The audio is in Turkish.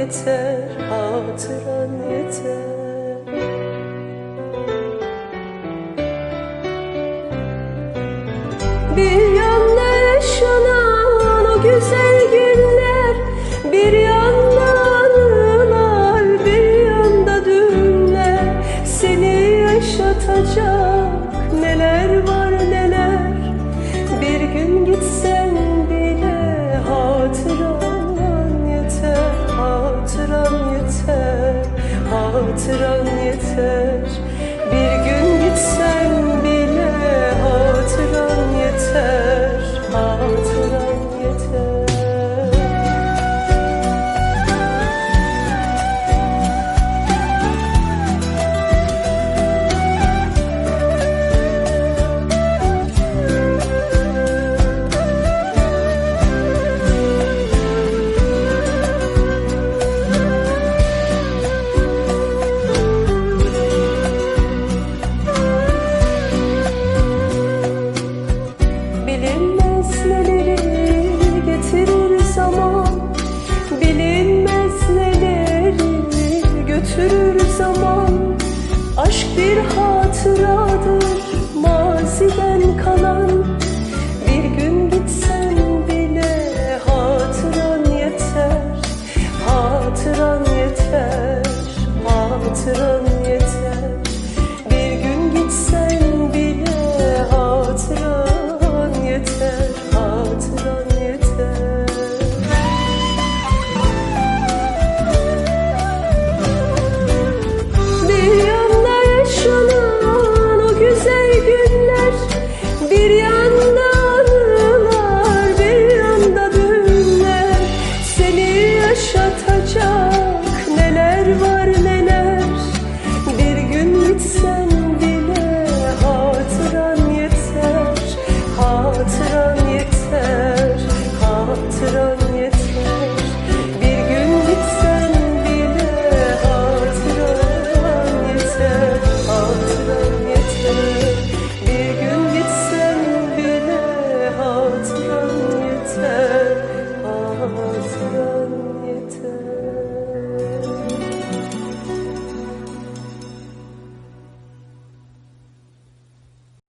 yeter, hatıran yeter. Bir Maziden kalan